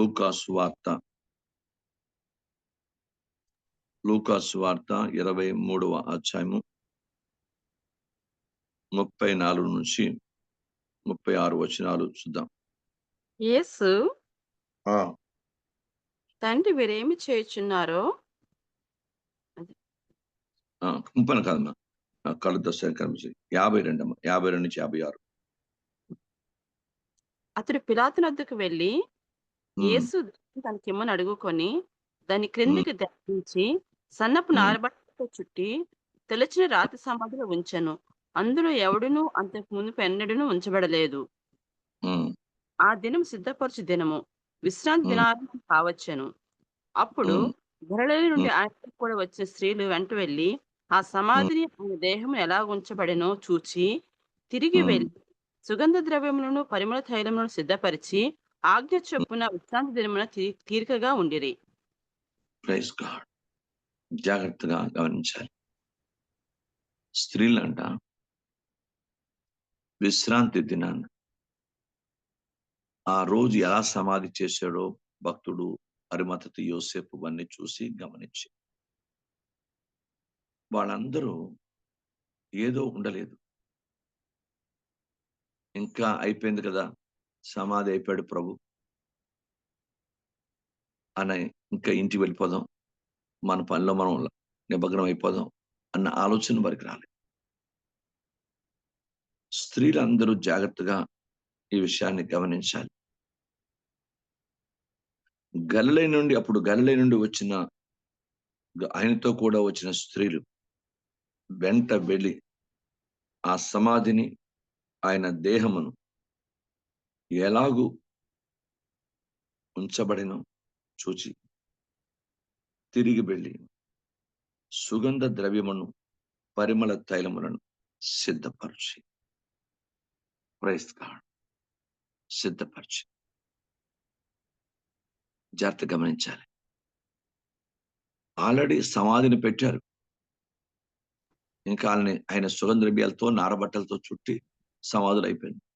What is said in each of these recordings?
లూకాసు వార్త. లూకాసు వార్త ఇరవై మూడవ అధ్యాయము ముప్పై నాలుగు నుంచి ముప్పై ఆరు వచనాలు చూద్దాం. యేసు ఆ, తండ్రి వీరేమి చేయుచున్నారో? ఆ, ముప్పై కాదమ్మా. కళ్ళు దర్శనం యాభై రెండు అమ్మా. యాభై రెండు నుంచి యాభై ఆరు. అతడు పిలాతు వద్దకు వెళ్ళి యేసు దానికి ఇమ్మని అడుగుకొని దాని క్రిందికి దండించి సన్నపు నారబట్టతో చుట్టి తెలచిన రాతి సమాధిలో ఉంచెను. అందులో ఎవడునూ అంతకు మునుపు ఎన్నడూనూ ఉంచబడలేదు. ఆ దినం సిద్ధపరచు దినము. విశ్రాంతి. దినారంభం కావచ్చెను. అప్పుడు గొర్రెల నుండి ఉమ్. ఆయనతో కూడా వచ్చిన స్త్రీలు వెంట వెళ్ళి ఆ సమాధిని ఆయన దేహం ఎలా ఉంచబడినో చూచి తిరిగి. వెళ్ళి సుగంధ ద్రవ్యములను పరిమళ తైలములను సిద్ధపరిచి ఆజ్ఞ చొప్పున విశ్రాంతి దినమున తీరికగా ఉండిరి ప్రైజ్ గాడ్ జాగ్రత్తగా గమనించాలి. స్త్రీలంట విశ్రాంతి దినాన్ని ఆ రోజు ఎలా సమాధి చేశాడో భక్తుడు అరిమతతి యోసేపు అన్ని చూసి గమనించి. వాళ్ళందరూ ఏదో ఉండలేదు. ఇంకా అయిపోయింది కదా. సమాధి అయిపోయాడు ప్రభు. అని ఇంకా ఇంటికి వెళ్ళిపోదాం. మన పనిలో మనం నిమగ్నం అయిపోదాం అన్న ఆలోచన వారికి రాలేదు. స్త్రీలందరూ జాగ్రత్తగా ఈ విషయాన్ని గమనించాలి. గలలై నుండి అప్పుడు గలలై నుండి వచ్చిన ఆయనతో కూడా వచ్చిన స్త్రీలు వెంట వెళ్ళి ఆ సమాధిని ఆయన దేహమును ఎలాగూ ఉంచబడిన చూచి తిరిగి వెళ్ళి సుగంధ ద్రవ్యమును పరిమళ తైలములను సిద్ధపరిచి. ప్రైస్ సిద్ధపరిచి. జాగ్రత్త గమనించాలి. ఆల్రెడీ సమాధిని పెట్టారు. ఇంకా ఆయన సుగంధ ద్రవ్యాలతో నారబట్టలతో చుట్టి సమాధులు అయిపోయింది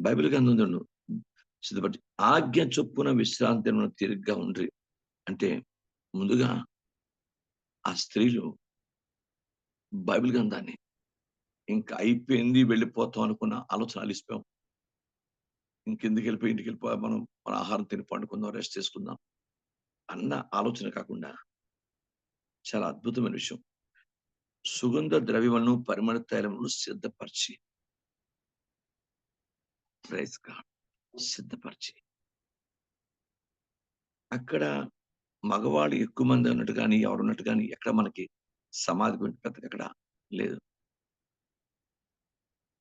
బైబిల్ గ్రంథం సిద్ధపడి ఆజ్ఞ చొప్పున విశ్రాంతి తిరిగ్గా ఉండ్రి. అంటే ముందుగా ఆ స్త్రీలు బైబిల్ గ్రంథాన్ని ఇంకా అయిపోయింది వెళ్ళిపోతాం అనుకున్న ఆలోచన అలిసిపోయాం. ఇంకెందుకు వెళ్ళిపోయి ఇంటికి వెళ్ళిపోయి మనం మన ఆహారం తిని పండుకుందాం రెస్ట్ చేసుకుందాం అన్న ఆలోచన కాకుండా చాలా అద్భుతమైన విషయం. సుగంధ ద్రవ్యములను పరిమళ తైలములను సిద్ధపరిచి ప్రైజ్గా సిద్ధపరిచి. అక్కడ మగవాళ్ళు ఎక్కువ మంది ఉన్నట్టు కానీ ఎవరు ఉన్నట్టు కానీ ఎక్కడ మనకి సమాధి గురించి పెద్దగా అక్కడ లేదు.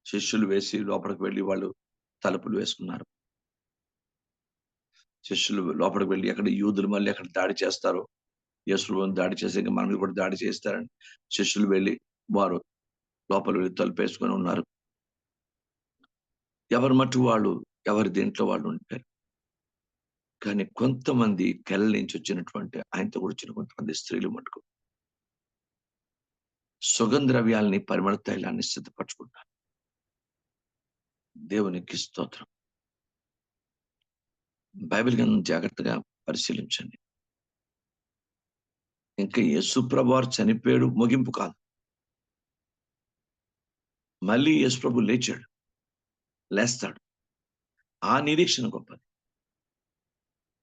శిష్యులు వేసి లోపలికి వెళ్ళి వాళ్ళు తలుపులు వేసుకున్నారు. శిష్యులు లోపలికి వెళ్ళి అక్కడ యూదులు మళ్ళీ అక్కడ దాడి చేస్తారు యేసులు దాడి చేసి ఇంకా మన మీద కూడా దాడి చేస్తారని శిష్యులు వెళ్ళి వారు లోపల వెళ్ళి తలుపు వేసుకొని ఉన్నారు. ఎవరి మట్టు వాళ్ళు ఎవరి దేంట్లో వాళ్ళు ఉంటారు. కానీ కొంతమంది కళ్ళ నుంచి వచ్చినటువంటి ఆయనతో కూడా వచ్చిన కొంతమంది స్త్రీలు మటుకు సుగంధద్రవ్యాలని పరిమళ తైలాన్ని సిద్ధపరచుకుంటారు. దేవునికి స్తోత్రం. బైబిల్ గ్రంథం జాగ్రత్తగా పరిశీలించండి. ఇంకా యేసుప్రభు వారు చనిపోయాడు ముగింపు కాదు. మళ్ళీ యేసుప్రభు లేచాడు. లేస్తాడు ఆ నిరీక్షణ గొప్పది.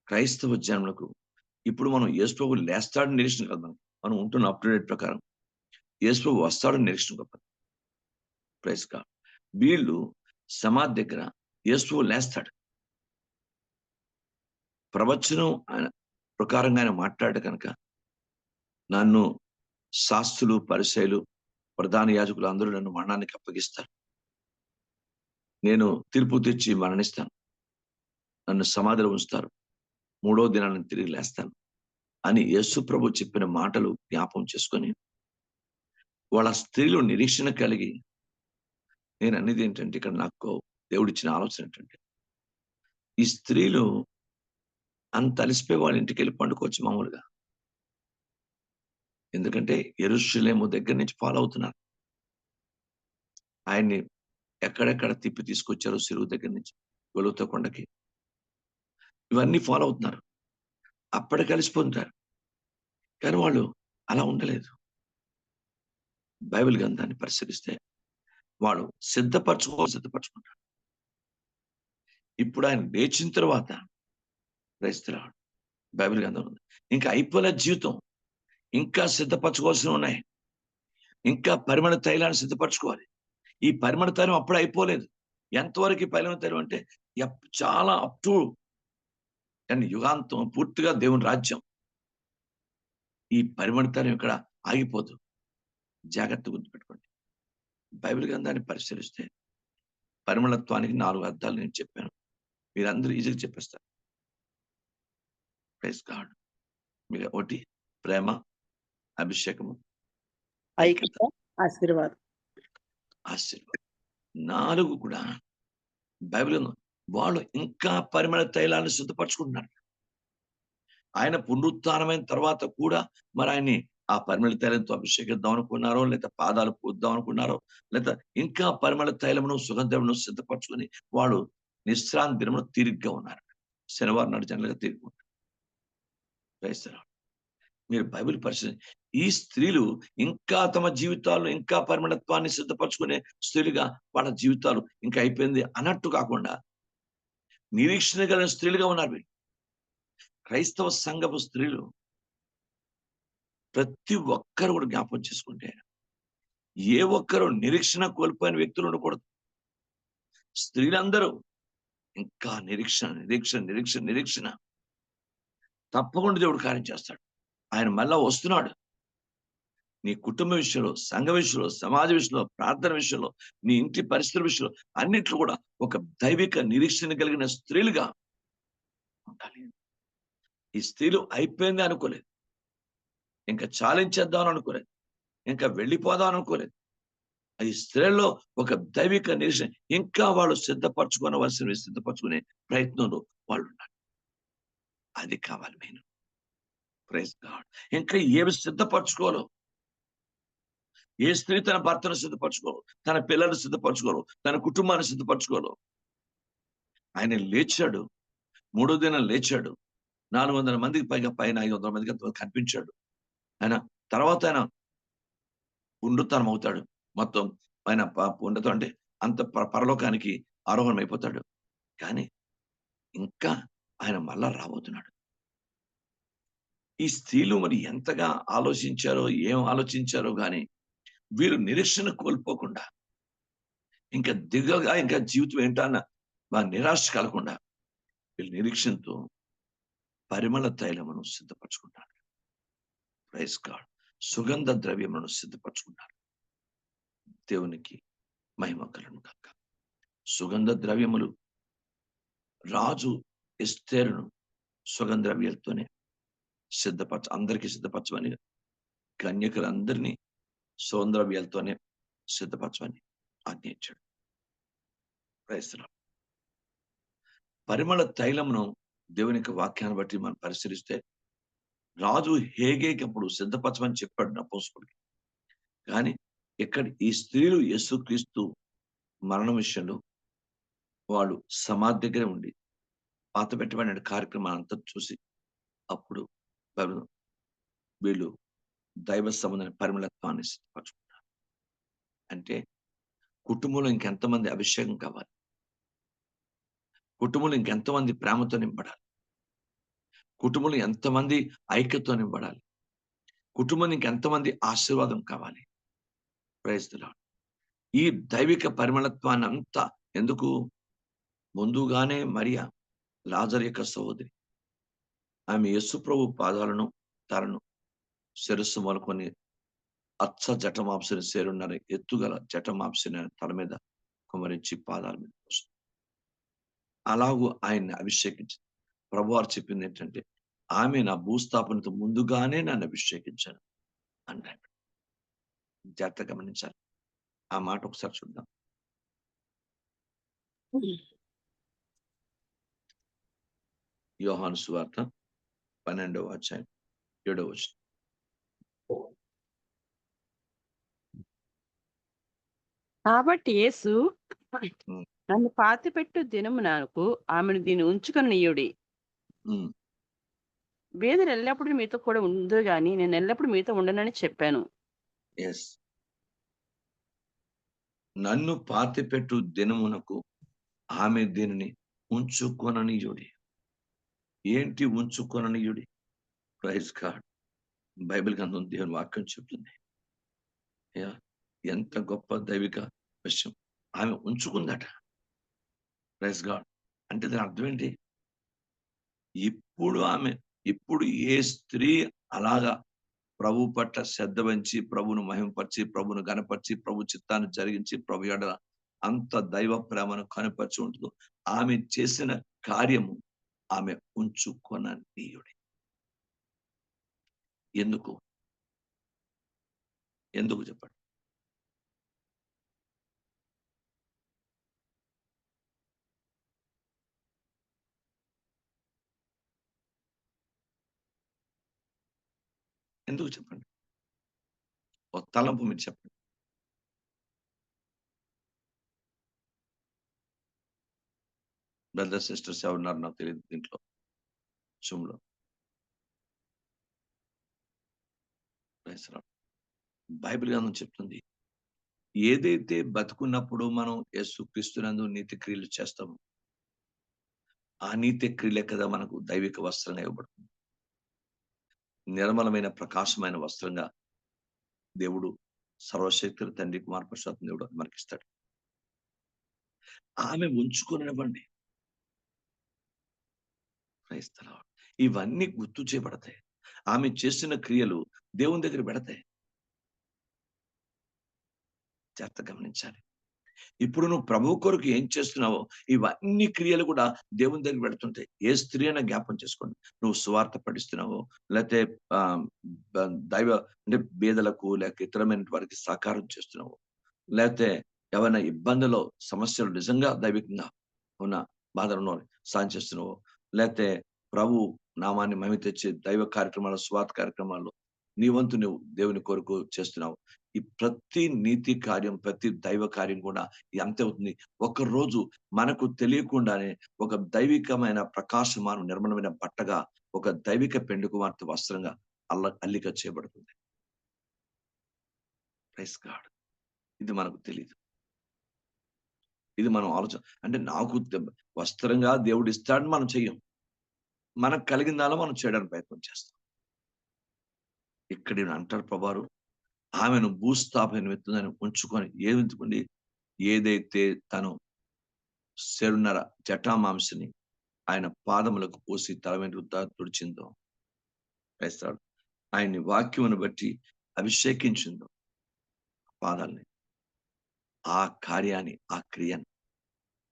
క్రైస్తవ జన్మలకు ఇప్పుడు మనం యేసుప్రభు లేస్తాడు నిరీక్షణ కదా మనం మనం ఉంటున్న అప్ టు డేట్ ప్రకారం యేసుప్రభు వస్తాడు నిరీక్షణ గొప్పది. ప్రైస్ కా వీళ్ళు సమాధి దగ్గర యేసుప్రభు లేస్తాడు. ప్రవచనం ఆయన ప్రకారంగా ఆయన మాట్లాడు కనుక నన్ను శాస్త్రులు పరిశైలు ప్రధాన యాజకులు అందరూ నన్ను మరణానికి అప్పగిస్తారు. నేను తీర్పు తెచ్చి మరణిస్తాను. నన్ను సమాధిలో ఉంచుతారు. మూడో దినాన్ని తిరిగి లేస్తాను అని యేసు ప్రభు చెప్పిన మాటలు జ్ఞాపం చేసుకొని వాళ్ళ స్త్రీలు నిరీక్షణ కలిగి నేను అనేది ఏంటంటే ఇక్కడ నాకు దేవుడిచ్చిన ఆలోచన ఏంటంటే ఈ స్త్రీలు అంత అలిసిపోయి వాళ్ళ ఇంటికి వెళ్ళి పండుకోవచ్చు మామూలుగా. ఎందుకంటే ఎరుషులేము దగ్గర నుంచి ఫాలో అవుతున్నారు. ఆయన్ని ఎక్కడెక్కడ తిప్పి తీసుకొచ్చారో సిరువు దగ్గర నుంచి వెలుగుతో కొండకి. ఇవన్నీ ఫాలో అవుతున్నారు. అప్పటి కలిసిపోతుంటారు. కానీ వాళ్ళు అలా ఉండలేదు. బైబిల్ గ్రంథాన్ని పరిశీలిస్తే వాళ్ళు సిద్ధపరచుకో సిద్ధపరచుకుంటాడు ఇప్పుడు ఆయన లేచిన తర్వాత క్రైస్తరాడు బైబిల్ గ్రంథం ఉంది. ఇంకా అయిపోలే జీవితం ఇంకా సిద్ధపరచుకోవాల్సి ఉన్నాయి. ఇంకా పరిమళ తైలాన్ని సిద్ధపరచుకోవాలి. ఈ పరిమళ అప్పుడు అయిపోలేదు. ఎంతవరకు ఈ పరిమళ అంటే చాలా అప్ టు అండ్ యుగాంతం పూర్తిగా దేవుని రాజ్యం. ఈ పరిమళ ఇక్కడ ఆగిపోదు. జాగ్రత్త గుర్తుపెట్టుకోండి. బైబిల్ గ్రంథాన్ని పరిశీలిస్తే పరిమళత్వానికి నాలుగు అర్థాలు నేను చెప్పాను. మీరందరూ ఈజీగా చెప్పేస్తారు. ప్రైజ్ గాడ్ మీరు ఒకటి ప్రేమ అభిషేకము. ఐక్యత ఆశీర్వాదం. ఆశీర్వాదం. నాలుగు కూడా బైబిల్ వాళ్ళు ఇంకా పరిమళ తైలాన్ని సిద్ధపరచుకుంటున్నారు ఆయన పునరుత్నమైన తర్వాత కూడా మరి ఆయన్ని ఆ పరిమళ తైలంతో అభిషేకిద్దాం అనుకున్నారో లేదా పాదాలు పూద్దాం అనుకున్నారో లేదా ఇంకా పరిమళ తైలమును సుగంధమును సిద్ధపరచుకొని వాళ్ళు నిశ్రాంతి దినమును తీరిగ్గా ఉన్నారు. శనివారం నాడు జనరల్గా తీరిగ్గా ఉన్నారు. మీరు బైబిల్ పరిశీలి ఈ స్త్రీలు ఇంకా తమ జీవితాల్లో ఇంకా పరిమళత్వాన్ని సిద్ధపరచుకునే స్త్రీలుగా వాళ్ళ జీవితాలు ఇంకా అయిపోయింది అన్నట్టు కాకుండా నిరీక్షణ కలిగిన స్త్రీలుగా ఉన్నారు వీళ్ళు. క్రైస్తవ సంఘపు స్త్రీలు ప్రతి ఒక్కరు కూడా జ్ఞాపకం చేసుకుంటే ఏ ఒక్కరు నిరీక్షణ కోల్పోయిన వ్యక్తులు ఉండకూడదు. స్త్రీలందరూ ఇంకా నిరీక్షణ నిరీక్షణ నిరీక్షణ నిరీక్షణ తప్పకుండా దేవుడు కార్యం చేస్తాడు. ఆయన మళ్ళా వస్తున్నాడు. నీ కుటుంబ విషయంలో సంఘ విషయంలో సమాజ విషయంలో ప్రార్థన విషయంలో నీ ఇంటి పరిస్థితుల విషయంలో అన్నిట్లో కూడా ఒక దైవిక నిరీక్షణ కలిగిన స్త్రీలుగా ఉండాలి. ఈ స్త్రీలు అయిపోయింది అనుకోలేదు. ఇంకా చాలించేద్దాం అనుకోలేదు. ఇంకా వెళ్ళిపోదాం అనుకోలేదు. ఈ స్త్రీల్లో ఒక దైవిక నిరీక్షణ ఇంకా వాళ్ళు సిద్ధపరచుకోవలసిన సిద్ధపరచుకునే ప్రయత్నంలో వాళ్ళు ఉన్నారు. అది కావాలి మెయిన్. ప్రైజ్ గాడ్ ఇంకా ఏమి సిద్ధపరచుకోరు? ఏ స్త్రీ తన భర్తను సిద్ధపరచుకోరు? తన పిల్లలు సిద్ధపరచుకోరు? తన కుటుంబాన్ని సిద్ధపరచుకోరు? ఆయన లేచాడు. మూడో దినం లేచాడు. నాలుగు వందల మందికి పైగా పైన ఐదు వందల మందికి కనిపించాడు. ఆయన తర్వాత ఆయన పునరుత్నం అవుతాడు. మొత్తం ఆయన పుండతం అంటే అంత పరలోకానికి ఆరోహణం అయిపోతాడు కానీ ఇంకా ఆయన మళ్ళా రాబోతున్నాడు. ఈ స్త్రీలు మరి ఎంతగా ఆలోచించారో ఏం ఆలోచించారో కానీ వీరు నిరీక్షణ కోల్పోకుండా ఇంకా దిగగా ఇంకా జీవితం ఏంటన్న మా నిరాశ కలగకుండా వీళ్ళు నిరీక్షణతో పరిమళ తైలమును సిద్ధపరచుకుంటారు. ప్రైస్ గాడ్ సుగంధ ద్రవ్యములను సిద్ధపరచుకుంటారు. దేవునికి మహిమ కలను కాక సుగంధ ద్రవ్యములు రాజు ఎస్తేరును సుగంధ ద్రవ్యాలతోనే సిద్ధపరచ అందరికీ సిద్ధపరచమని కన్యకులందరినీ సౌందర్యాలతోనే సిద్ధపరచమని ఆజ్ఞయించాడు. ప్రయత్నం పరిమళ తైలమును దేవుని యొక్క వాక్యాన్ని బట్టి మనం పరిశీలిస్తే రాజు హేగేకి అప్పుడు సిద్ధపరచమని చెప్పాడు నపోసుకుడికి కానీ ఇక్కడ ఈ స్త్రీలు యేసుక్రీస్తు మరణం విషయంలో వాళ్ళు సమాధి దగ్గరే ఉండి పాత పెట్టబడిన కార్యక్రమాన్ని అంతా చూసి అప్పుడు వీళ్ళు దైవ సంబంధమైన పరిమళత్వాన్ని సిద్ధపరచుకుంటారు. అంటే కుటుంబంలో ఇంకెంతమంది అభిషేకం కావాలి? కుటుంబంలో ఇంకెంతమంది ప్రేమతో నింపడాలి కుటుంబంలో ఎంతమంది ఐక్యతో నింపడాలి కుటుంబం ఇంకెంతమంది ఆశీర్వాదం కావాలి? ప్రైజ్ ఈ దైవిక పరిమళత్వాన్ని అంతా ఎందుకు? ముందుగానే మరియా లాజర్ యొక్క సహోదరి ఆమె యేసు ప్రభు పాదాలను తలను శిరస్సు మొలకొని అచ్చ జటమాంసిన సేరున్నారు ఎత్తుగల జటమాంసిన తల మీద కుమరించి పాదాల మీద అలాగూ ఆయన్ని అభిషేకించింది. ప్రభువారు చెప్పింది ఏంటంటే ఆమె నా భూస్థాపనతో ముందుగానే నన్ను అభిషేకించాను అన్నాడు. జాగ్రత్త గమనించాలి. ఆ మాట ఒకసారి చూద్దాం. యోహాను సువార్త పన్నెండవ అధ్యాయం ఏడవ కాబట్టి యేసు. నన్ను పాతిపెట్టు దినము నాకు ఆమెను దీన్ని ఉంచుకొనియుడి. ఉమ్, బేదలు ఎల్లప్పుడూ మీతో కూడా ఉందో గాని నేను ఎల్లప్పుడూ మీతో ఉండనని చెప్పాను. నన్ను పాతిపెట్టు దినమునకు ఆమె దీనిని ఉంచుకొననీయుడి ఏంటి ఉంచుకొననీయుడి? ప్రైజ్ గాడ్ బైబిల్ గ్రంథం దేవుని వాక్యం చెప్తుంది. ఎంత గొప్ప దైవిక విషయం. ఆమె ఉంచుకుందట. ప్రైజ్ గాడ్ అంటే దాని అర్థం ఏంటి? ఇప్పుడు ఆమె ఇప్పుడు ఏ స్త్రీ అలాగా ప్రభు పట్ల శ్రద్ధ వహించి ప్రభును మహిమపరిచి ప్రభును గనపరిచి ప్రభు చిత్తాన్ని జరిగించి ప్రభు ఎడ అంత దైవ ప్రేమను కనపరిచి ఉంటుందో ఆమె చేసిన కార్యము ఆమె ఉంచుకొన నీయుడి ఎందుకు? ఎందుకు చెప్పండి? ఎందుకు చెప్పండి? ఒక తలంపు మీరు చెప్పండి. బ్రదర్ సిస్టర్స్ ఎవరున్నారు నాకు తెలియదు దీంట్లో. జూమ్లో బైబిల్ గ్రంథం చెప్తుంది ఏదైతే బతుకున్నప్పుడు మనం యేసు క్రీస్తునందు నీతి క్రియలు చేస్తామో ఆ నీతి క్రియలే కదా మనకు దైవిక వస్త్రంగా ఇవ్వబడుతుంది. నిర్మలమైన ప్రకాశమైన వస్త్రంగా దేవుడు సర్వశక్తుల తండ్రి కుమార్ ప్రసాద్ దేవుడు మనకిస్తాడు. ఆమె ఉంచుకునివ్వండి క్రైస్తవ ఇవన్నీ గుర్తు చేయబడతాయి. ఆమె చేసిన క్రియలు దేవుని దగ్గర పెడతాయి. జాగ్రత్త గమనించాలి. ఇప్పుడు నువ్వు ప్రభు కొరకు ఏం చేస్తున్నావో ఇవన్నీ క్రియలు కూడా దేవుని దగ్గర పెడుతుంటాయి. ఏ స్త్రీ అయినా జ్ఞాపం చేసుకోండి. నువ్వు సువార్త పడిస్తున్నావో లేకపోతే దైవ అంటే బేదలకు లేక ఇతరమైన వారికి సహకారం చేస్తున్నావు లేకపోతే ఏమైనా ఇబ్బందులు సమస్యలు నిజంగా దైవికంగా ఉన్న బాధలు సాయం చేస్తున్నావు లేకపోతే ప్రభు నామాన్ని మహిమ తెచ్చే దైవ కార్యక్రమాలు స్వార్థ కార్యక్రమాల్లో నీ వంతు నువ్వు దేవుని కొరకు చేస్తున్నావు. ఈ ప్రతి నీతి కార్యం ప్రతి దైవ కార్యం కూడా ఎంత అవుతుంది. ఒక రోజు మనకు తెలియకుండానే ఒక దైవికమైన ప్రకాశమాను నిర్మలమైన బట్టగా ఒక దైవిక పెండుకు కుమార్తె వస్త్రంగా అల్ల అల్లిక చేయబడుతుంది. ప్రైస్ గాడ్ ఇది మనకు తెలియదు ఇది మనం ఆలోచన అంటే నాకు వస్త్రంగా దేవుడు ఇస్తాడని మనం చెయ్యం. మనకు కలిగిందాలో మనం చేయడానికి ప్రయత్నం చేస్తాం. ఇక్కడ అంటారు ప్రభారు ఆమెను భూస్థాపన నిమిత్తం ఉంచుకొని ఏమించుకోండి ఏదైతే తను శరున్నర జటామాంసని ఆయన పాదములకు పోసి తల వెంట్రుక తుడిచిందో వేస్తాడు. ఆయన్ని వాక్యమును బట్టి అభిషేకించిందో పాదాలని ఆ కార్యాన్ని ఆ క్రియని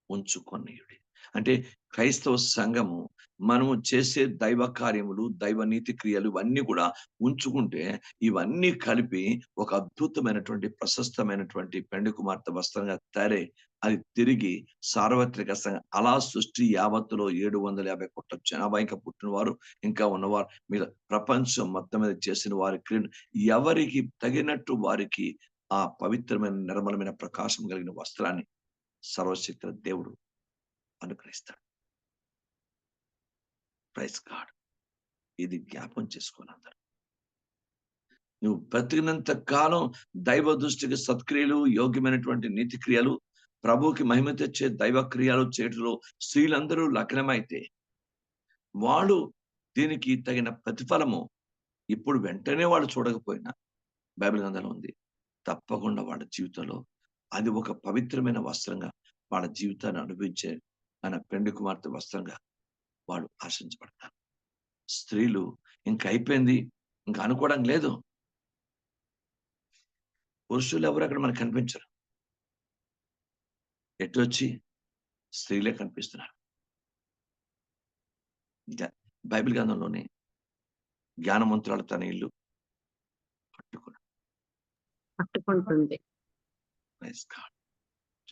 ఉంచుకొనియుడి. అంటే క్రైస్తవ సంఘము మనము చేసే దైవ కార్యములు దైవ నీతి క్రియలు ఇవన్నీ కూడా ఉంచుకుంటే ఇవన్నీ కలిపి ఒక అద్భుతమైనటువంటి ప్రశస్తమైనటువంటి పెండు కుమార్తె వస్త్రంగా తయారై అది తిరిగి సార్వత్రిక సంఘం అలా సృష్టి యావత్తులో ఏడు వందల యాభై కోట్ల జనాభా ఇంకా పుట్టినవారు ఇంకా ఉన్నవారు మీద ప్రపంచం మొత్తం మీద చేసిన వారి క్రియను ఎవరికి తగినట్టు వారికి ఆ పవిత్రమైన నిర్మలమైన ప్రకాశం కలిగిన వస్త్రాన్ని సర్వశక్తుల దేవుడు అనుగ్రహిస్తాడు. ప్రైస్ గాడ్ ఇది జ్ఞాపం చేసుకోవాలి అందరూ. నువ్వు బ్రతికినంత కాలం దైవ దృష్టికి సత్క్రియలు యోగ్యమైనటువంటి నీతి క్రియలు ప్రభువుకి మహిమ తెచ్చే దైవ క్రియలు చేయటంలో స్త్రీలందరూ లగ్నమైతే వాళ్ళు దీనికి తగిన ప్రతిఫలము ఇప్పుడు వెంటనే వాళ్ళు చూడకపోయినా బైబిల్ గ్రంథంలో ఉంది. తప్పకుండా వాళ్ళ జీవితంలో అది ఒక పవిత్రమైన వస్త్రంగా వాళ్ళ జీవితాన్ని అనుభవించే మన పెండు కుమార్తె వస్త్రంగా వాళ్ళు ఆశించబడతారు. స్త్రీలు ఇంక అయిపోయింది ఇంకా అనుకోవడం లేదు. పురుషులు ఎవరు అక్కడ మనకు కనిపించరు. ఎటు వచ్చి స్త్రీలే కనిపిస్తున్నారు. బైబిల్ గ్రంథంలోనే జ్ఞానమంత్రాలు తన ఇల్లు పట్టుకున్నాడు పట్టుకుంటుంది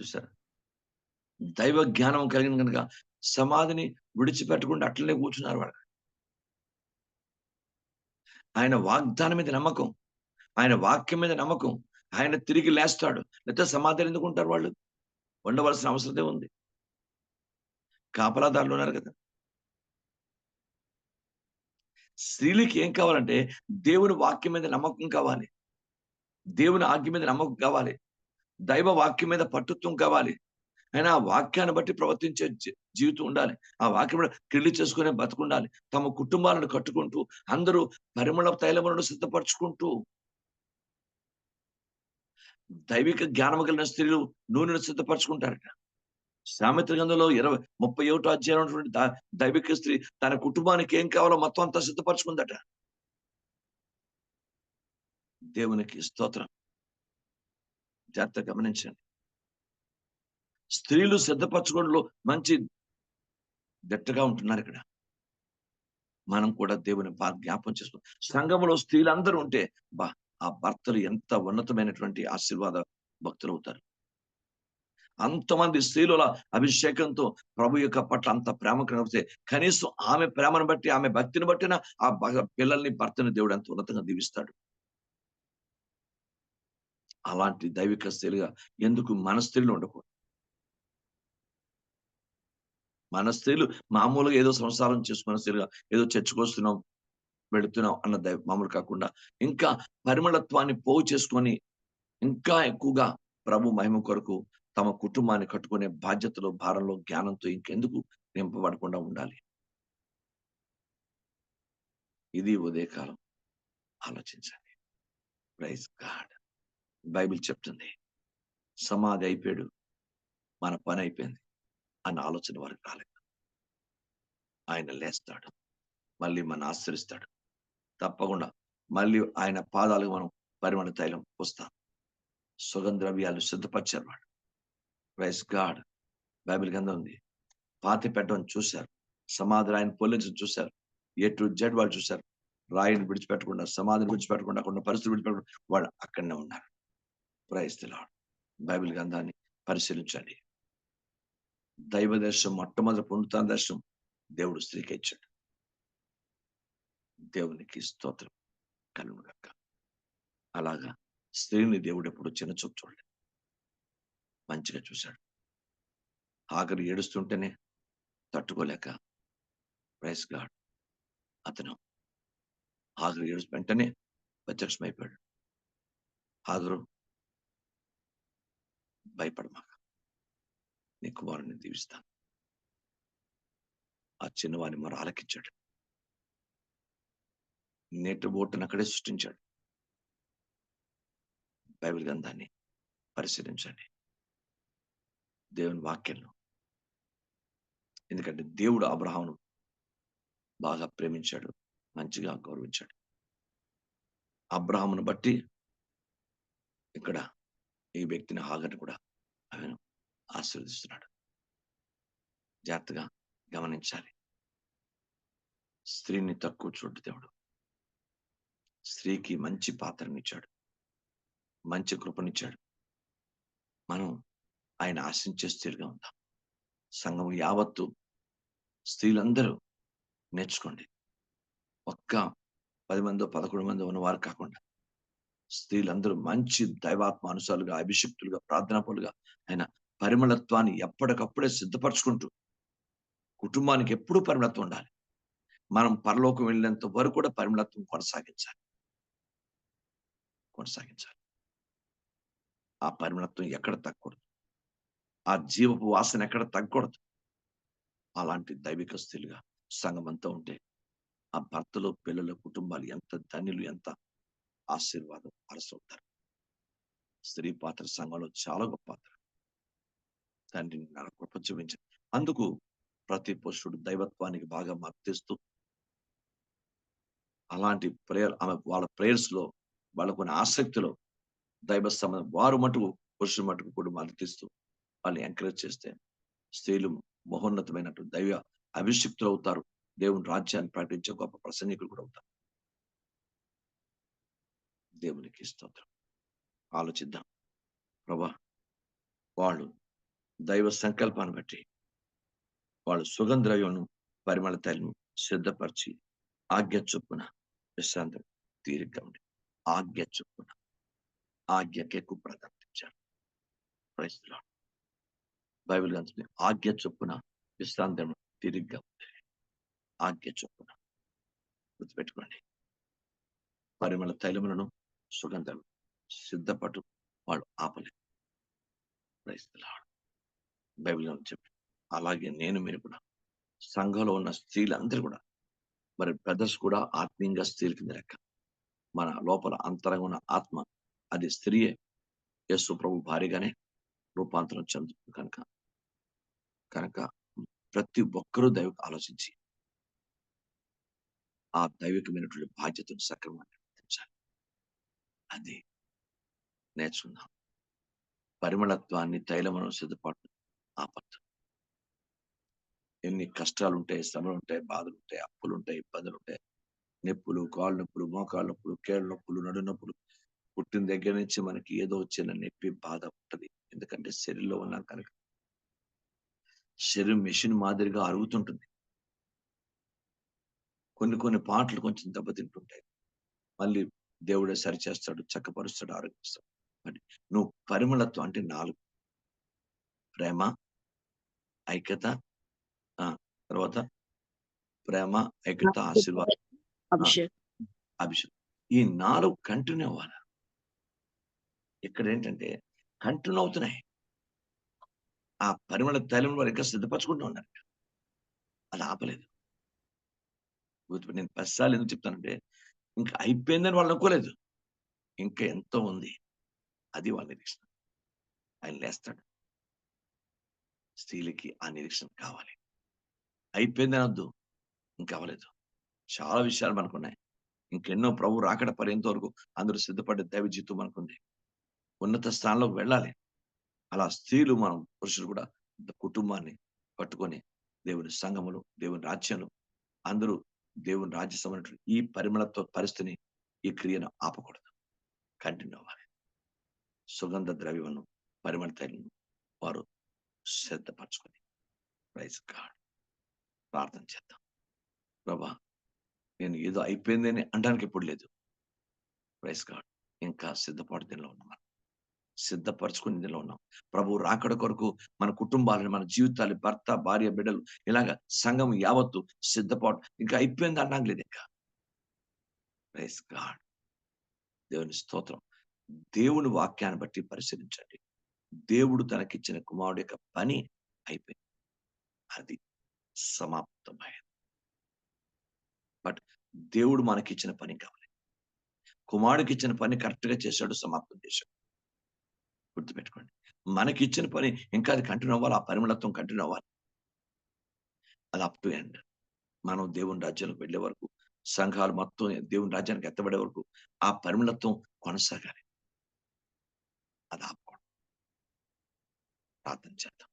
చూసారా దైవ జ్ఞానం కలిగిన కనుక సమాధిని విడిచిపెట్టకుండా అట్లనే కూర్చున్నారు వాళ్ళు. ఆయన వాగ్దానం మీద నమ్మకం. ఆయన వాక్యం మీద నమ్మకం. ఆయన తిరిగి లేస్తాడు. లేకపోతే సమాధానం ఎందుకు ఉంటారు వాళ్ళు? ఉండవలసిన అవసరమే ఉంది. కాపలాదారులు ఉన్నారు కదా. స్త్రీలకి ఏం కావాలంటే దేవుని వాక్యం మీద నమ్మకం కావాలి. దేవుని ఆజ్ఞ మీద నమ్మకం కావాలి. దైవ వాక్యం మీద పట్టుత్వం కావాలి. అయినా ఆ వాక్యాన్ని బట్టి ప్రవర్తించే జీవితం ఉండాలి. ఆ వాక్యం మీద చేసుకునే బతుకుండాలి. తమ కుటుంబాలను కట్టుకుంటూ అందరూ పరిమళ తైలములను సిద్ధపరచుకుంటూ దైవిక జ్ఞానము కలిగిన స్త్రీలు నూనెను సిద్ధపరచుకుంటారట. సామెత గంధంలో ఇరవై ముప్పై ఒకటో అధ్యాయం ఉన్నటువంటి దైవిక స్త్రీ తన కుటుంబానికి ఏం కావాలో మొత్తం అంతా సిద్ధపరచుకుందట. దేవునికి స్తోత్రం. జాగ్రత్త గమనించండి. స్త్రీలు సిద్ధపరచుకోవడంలో మంచి దిట్టగా ఉంటున్నారు ఇక్కడ. మనం కూడా దేవుని బాగా జ్ఞాపం చేసుకుంటాం సంఘంలో స్త్రీలందరూ ఉంటే బా ఆ భర్తలు ఎంత ఉన్నతమైనటువంటి ఆశీర్వాద భక్తులు అవుతారు అంతమంది స్త్రీల అభిషేకంతో ప్రభు యొక్క పట్ల అంత ప్రేమ కనిపిస్తే కనీసం ఆమె ప్రేమను బట్టి ఆమె భక్తిని బట్టిన ఆ భగ- పిల్లల్ని భర్తని దేవుడు అంత ఉన్నతంగా దీవిస్తాడు. అలాంటి దైవిక స్త్రీలుగా ఎందుకు మన స్త్రీలు ఉండకూడదు? మన స్త్రీలు మామూలుగా ఏదో సంసారం చేసుకున్న స్త్రీలుగా ఏదో చర్చకొస్తున్నాం వెళుతున్నాం అన్న దైవ మామూలు కాకుండా ఇంకా పరిమళత్వాన్ని పోగు చేసుకొని ఇంకా ఎక్కువగా ప్రభు మహిమ కొరకు తమ కుటుంబాన్ని కట్టుకునే బాధ్యతలో భారంలో జ్ఞానంతో ఇంకెందుకు నింపబడకుండా ఉండాలి? ఇది ఉదయకాలం. ఆలోచించండి. Praise God. బైబిల్ చెప్తుంది. సమాధి అయిపోయాడు. మన పని అయిపోయింది. అన్న ఆలోచన వారికి రాలేదు. ఆయన లేస్తాడు. మళ్ళీ మన ఆశ్రయిస్తాడు. తప్పకుండా మళ్ళీ ఆయన పాదాలకు మనం పరిమళ తైలం పోస్తాం. సుగంధ సిద్ధపరిచారు వాడు ప్రైస్ గాడ్ బైబిల్ కింద ఉంది. పాతి పెట్టడం చూశారు. సమాధి ఆయన పొల్లించడం చూశారు. ఏ టు జెడ్ వాళ్ళు చూశారు. రాయిని విడిచిపెట్టకుండా సమాధిని విడిచిపెట్టకుండా అక్కడ ఉన్న పరిస్థితి విడిచిపెట్టకుండా వాడు అక్కడనే ఉన్నారు. ప్రైస్ లాడ్ బైబిల్ గ్రంథాన్ని పరిశీలించండి. దైవ దర్శనం మొట్టమొదటి పునరుతాన దర్శనం దేవుడు స్త్రీకి ఇచ్చాడు. దేవునికి స్తోత్రం కలుగుగాక అలాగా స్త్రీని దేవుడు ఎప్పుడు చిన్న చూపు చూడలేదు. మంచిగా చూశాడు. ఆఖరి ఏడుస్తుంటేనే తట్టుకోలేక ప్రైస్ గాడ్ అతను ఆఖరి ఏడు వెంటనే ప్రత్యక్షమైపోయాడు. ఆఖరు భయపడమాక. నీ కుమారుని దీవిస్తాను. ఆ చిన్నవాని మరి ఆలకించాడు. నేటి బోటును అక్కడే సృష్టించాడు. బైబిల్ గ్రంథాన్ని పరిశీలించండి. దేవుని వాక్యంలో. ఎందుకంటే దేవుడు అబ్రహాను బాగా ప్రేమించాడు మంచిగా గౌరవించాడు. అబ్రహామును బట్టి ఇక్కడ ఈ వ్యక్తిని హాగర్ కూడా ఆయన ఆశీర్వదిస్తున్నాడు. జాగ్రత్తగా గమనించాలి. స్త్రీని తక్కువ చూడు దేవుడు. స్త్రీకి మంచి పాత్రనిచ్చాడు. మంచి కృపనిచ్చాడు. మనం ఆయన ఆశించే స్త్రీలుగా ఉందాం. సంఘం యావత్తు స్త్రీలందరూ నేర్చుకోండి. ఒక్క పది మందో పదకొండు మంది ఉన్నవారు కాకుండా స్త్రీలందరూ మంచి దైవాత్మ అనుసారులుగా అభిషక్తులుగా ప్రార్థనాపరులుగా ఆయన పరిమళత్వాన్ని ఎప్పటికప్పుడే సిద్ధపరచుకుంటూ కుటుంబానికి ఎప్పుడూ పరిమళత్వం ఉండాలి. మనం పరలోకం వెళ్ళేంత వరకు కూడా పరిమళత్వం కొనసాగించాలి. కొనసాగించాలి. ఆ పరిమళత్వం ఎక్కడ తగ్గకూడదు. ఆ జీవపు వాసన ఎక్కడ తగ్గకూడదు. అలాంటి దైవిక స్థితిగా సంఘమంతా ఉంటే ఆ భర్తలు పిల్లల కుటుంబాలు ఎంత ధన్యులు ఎంత ఆశీర్వాదం అరసవుతారు స్త్రీ పాత్ర సంఘంలో చాలా గొప్ప పాత్ర. తండ్రిని నాకు కృప అందుకు ప్రతి పురుషుడు దైవత్వానికి బాగా మద్దతిస్తూ అలాంటి ప్రేయర్ ఆమె వాళ్ళ ప్రేయర్స్లో వాళ్ళకున్న ఆసక్తిలో దైవ సంబంధం వారు మటుకు పురుషుడు మటుకు కూడా మద్దతిస్తూ వాళ్ళని ఎంకరేజ్ చేస్తే స్త్రీలు మహోన్నతమైనట్టు దైవ అభిషిక్తులు అవుతారు. దేవుని రాజ్యాన్ని ప్రకటించే గొప్ప ప్రసంగికులు కూడా అవుతారు. దేవునికి స్తోత్రం ఆలోచిద్దాం. ప్రభా వాళ్ళు దైవ సంకల్పాన్ని బట్టి వాళ్ళు సుగంధ్రవ్యం పరిమళ తైలను సిద్ధపరిచి ఆజ్ఞ చొప్పున విశ్రాంతి తీరిగ్గా ఉండి ఆజ్ఞ చొప్పున ఆజ్ఞకి ఎక్కువ ప్రాధాన్యతించారు ప్రయత్నం బైబిల్ గ్రంథం ఆజ్ఞ చొప్పున విశ్రాంతి తీరిగ్గా ఉంది ఆజ్ఞ చొప్పున గుర్తుపెట్టుకోండి. పరిమళ తైలములను సుగంధం సిద్ధపడు వాళ్ళు ఆపలేదు బైబిల్ చెప్పి. అలాగే నేను మీరు కూడా. సంఘంలో ఉన్న స్త్రీలందరూ కూడా. మరి బ్రదర్స్ కూడా ఆత్మీయంగా స్త్రీల కింద లెక్క. మన లోపల అంతరంగా ఉన్న ఆత్మ అది స్త్రీయే. యేసు ప్రభు భారీగానే రూపాంతరం చెందుతుంది కనుక. కనుక ప్రతి ఒక్కరూ దైవ ఆలోచించి. ఆ దైవికమైనటువంటి బాధ్యతను సక్రమంగా అది. నేర్చుకుందాం. పరిమళత్వాన్ని తైలమనం సిద్ధపాటు ఆపద్దు. ఎన్ని కష్టాలు ఉంటాయి శ్రమలు ఉంటాయి బాధలు ఉంటాయి అప్పులు ఉంటాయి ఇబ్బందులు ఉంటాయి నొప్పులు కాళ్ళు నొప్పులు మోకాళ్ళ నొప్పులు కేళ్ళ నొప్పులు నడు నొప్పులు. పుట్టిన దగ్గర నుంచి మనకి ఏదో వచ్చిన నొప్పి బాధ ఉంటుంది. ఎందుకంటే శరీరంలో ఉన్నాం కనుక. శరీరం మెషిన్ మాదిరిగా అరుగుతుంటుంది. కొన్ని కొన్ని పాటలు కొంచెం దెబ్బతింటుంటాయి. మళ్ళీ దేవుడే సరిచేస్తాడు చక్కపరుస్తాడు ఆరోగ్యస్తాడు మరి నువ్వు పరిమళత్వం అంటే నాలుగు. ప్రేమ ఐక్యత తర్వాత ప్రేమ ఐక్యత ఆశీర్వాదం అభిషేక్. ఈ నాలుగు కంటిన్యూ అవ్వాలి. ఇక్కడ ఏంటంటే కంటిన్యూ అవుతున్నాయి. ఆ పరిమళ తైలం వారు ఇంకా సిద్ధపరచుకుంటూ ఉన్నారు. అది ఆపలేదు. నేను పదిసార్లు ఎందుకు చెప్తానంటే ఇంకా అయిపోయిందని వాళ్ళు అనుకోలేదు. ఇంకా ఎంతో ఉంది. అది వాళ్ళ నిరీక్షణ. ఆయన లేస్తాడు. స్త్రీలకి ఆ నిరీక్షణ కావాలి. అయిపోయిందని వద్దు ఇంకా అవ్వలేదు. చాలా విషయాలు మనకున్నాయి. ఇంకెన్నో ప్రభు రాకడ పర్యంత వరకు అందరూ సిద్ధపడే దైవ జీతం మనకుంది. ఉన్నత స్థానంలోకి వెళ్ళాలి. అలా స్త్రీలు మనం పురుషులు కూడా కుటుంబాన్ని పట్టుకొని దేవుని సంఘములు దేవుని రాజ్యాలు అందరూ దేవుని రాజ్య సంబంధించిన ఈ పరిమళత్వ పరిస్థితిని ఈ క్రియను ఆపకూడదు. కంటిన్యూ అవ్వాలి. సుగంధ ద్రవ్యమును పరిమళ తైలను వారు శ్రద్ధపరచుకొని ప్రైజ్ గాడ్ ప్రార్థన చేద్దాం. ప్రభా నేను ఏదో అయిపోయిందని అనడానికి ఎప్పుడు లేదు. ప్రైజ్ గాడ్ ఇంకా సిద్ధపాటు దీనిలో ఉన్నాం. సిద్ధపరచుకుని దీనిలో ఉన్నాం. ప్రభు రాకడ కొరకు మన కుటుంబాలను మన జీవితాలు భర్త భార్య బిడ్డలు ఇలాగ సంఘం యావత్తు సిద్ధపాటు ఇంకా అయిపోయింది అన్నాం లేదు ఇంకా. ప్రైజ్ గాడ్ దేవుని స్తోత్రం. దేవుని వాక్యాన్ని బట్టి పరిశీలించండి. దేవుడు తనకిచ్చిన కుమారుడు యొక్క పని అయిపోయింది. అది సమాప్తమైంది. బట్ దేవుడు మనకిచ్చిన పని కావాలి. కుమారుడికి ఇచ్చిన పని కరెక్ట్గా చేశాడు సమాప్తం చేశాడు. గుర్తుపెట్టుకోండి. మనకి ఇచ్చిన పని ఇంకా అది కంటిన్యూ అవ్వాలి ఆ పరిమళత్వం కంటిన్యూ అవ్వాలి. అది అప్ టు ఎండ్ మనం దేవుని రాజ్యానికి వెళ్ళే వరకు సంఘాలు మొత్తం దేవుని రాజ్యానికి ఎత్తబడే వరకు ఆ పరిమళత్వం కొనసాగాలి. అది ఆపకూడదు ప్రార్థన చేద్దాం.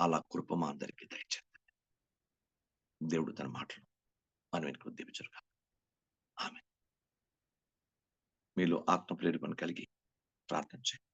అలా కృప మా అందరికీ దయచేద్దాం దేవుడు తన మాటలు మనం వెనుక దీపించరుగా ఆమె మీలో ఆత్మ ప్రేరేపణ కలిగి ప్రార్థన చేయండి.